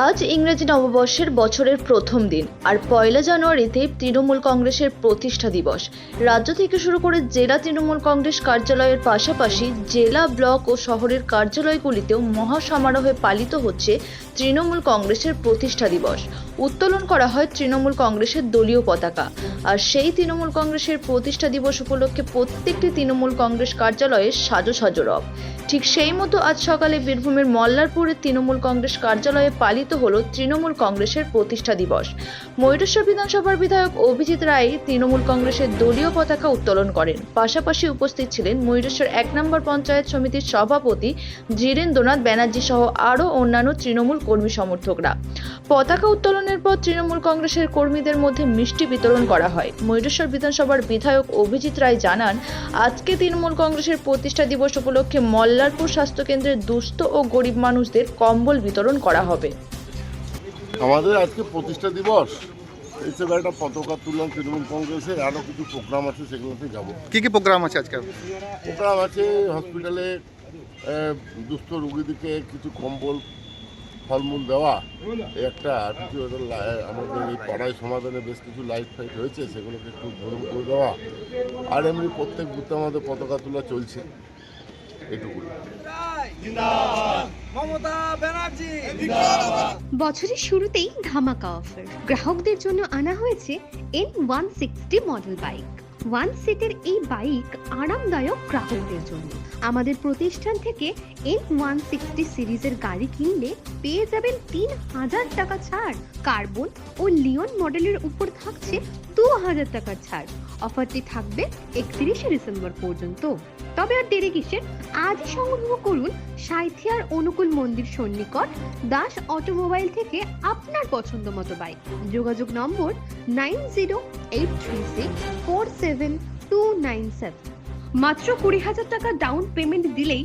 আজ ইংরেজি নববর্ষের বছরের প্রথম দিন, আর পয়লা জানুয়ারিতে তৃণমূল কংগ্রেসের প্রতিষ্ঠা দিবস। রাজ্য থেকে শুরু করে জেলা তৃণমূল কংগ্রেস কার্যালয়ের পাশাপাশি জেলা ব্লক ও শহরের কার্যালয়গুলিতেও মহাসমারোহে পালিত হচ্ছে তৃণমূল কংগ্রেসের প্রতিষ্ঠা দিবস। উত্তোলন করা হয় তৃণমূল কংগ্রেসের দলীয় পতাকা। আর সেই তৃণমূল কংগ্রেসের প্রতিষ্ঠা দিবস উপলক্ষে প্রত্যেকটি তৃণমূল কংগ্রেস কার্যালয়ে সাজো সাজো রব। ঠিক সেই মতো আজ সকালে বীরভূমের মল্লারপুরের তৃণমূল কংগ্রেস কার্যালয়ে পালিত হলো তৃণমূল কংগ্রেসের প্রতিষ্ঠা দিবস। ময়ূরেশ্বর বিধানসভার বিধায়ক অভিজিৎ রায় তৃণমূল কংগ্রেসের দলীয় পতাকা উত্তোলন করেন। পাশাপাশি উপস্থিত ছিলেন ময়ূরেশ্বর এক নম্বর পঞ্চায়েত সমিতির সভাপতি ধীরেন্দ্রনাথ ব্যানার্জি সহ আরও অন্যান্য তৃণমূল কর্মী সমর্থকরা। পতাকা উত্তোলনের পর তৃণমূল কংগ্রেসের কর্মীদের মধ্যে মিষ্টি বিতরণ করা হয়। ময়ূরেশ্বর বিধানসভার বিধায়ক অভিজিৎ রায় জানান, আজকে তৃণমূল কংগ্রেসের প্রতিষ্ঠা দিবস উপলক্ষে মল্লারপুর স্বাস্থ্যকেন্দ্রের দুস্থ ও গরিব মানুষদের কম্বল বিতরণ করা হবে। আমাদের আজকে প্রতিষ্ঠা দিবস। হিসেবে একটা পতাকা তুললাম তৃণমূল কংগ্রেসের আরও কিছু প্রোগ্রাম আছে সেগুলোতে যাব। কি কি প্রোগ্রাম আছে আজকে? প্রোগ্রাম আছে হসপিটালে দুস্থ রোগীদেরকে কিছু কম্বল ফলমূল দেওয়া। একটা আর কিছু লা- আমাদের এই পাড়ায় সমাধানে বেশ কিছু লাইট ফাইট হয়েছে সেগুলোকে একটু গরম করে দেওয়া। আর এমনি প্রত্যেক বুথে আমাদের পতাকা তোলা চলছে। এটুকুই। বছরের শুরুতেই ধামাকা অফার গ্রাহকদের জন্য আনা হয়েছে N one sixty model bike one সিটের এই বাইক আরামদায়ক গ্রাহকদের জন্য। আমাদের প্রতিষ্ঠান থেকে এন ওয়ান সিক্সটি সিরিজের গাড়ি কিনলে পেয়ে যাবেন তিন হাজার টাকা ছাড়। কার্বন ও লিওন মডেলের উপর থাকছে দু হাজার টাকার ছাড়। অফারটি থাকবে একত্রিশে ডিসেম্বর পর্যন্ত। তবে আর দেরি কিসের আজই সংগ্রহ করুন সাইথিয়ার অনুকূল মন্দির সন্নিকট দাস অটোমোবাইল থেকে আপনার পছন্দ মতো বাইক। যোগাযোগ number nine zero eight three six four seven two nine seven. মাত্র কুড়ি হাজার টাকা ডাউন পেমেন্ট দিলেই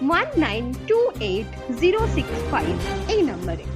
one nine two eight zero six five এই নম্বরে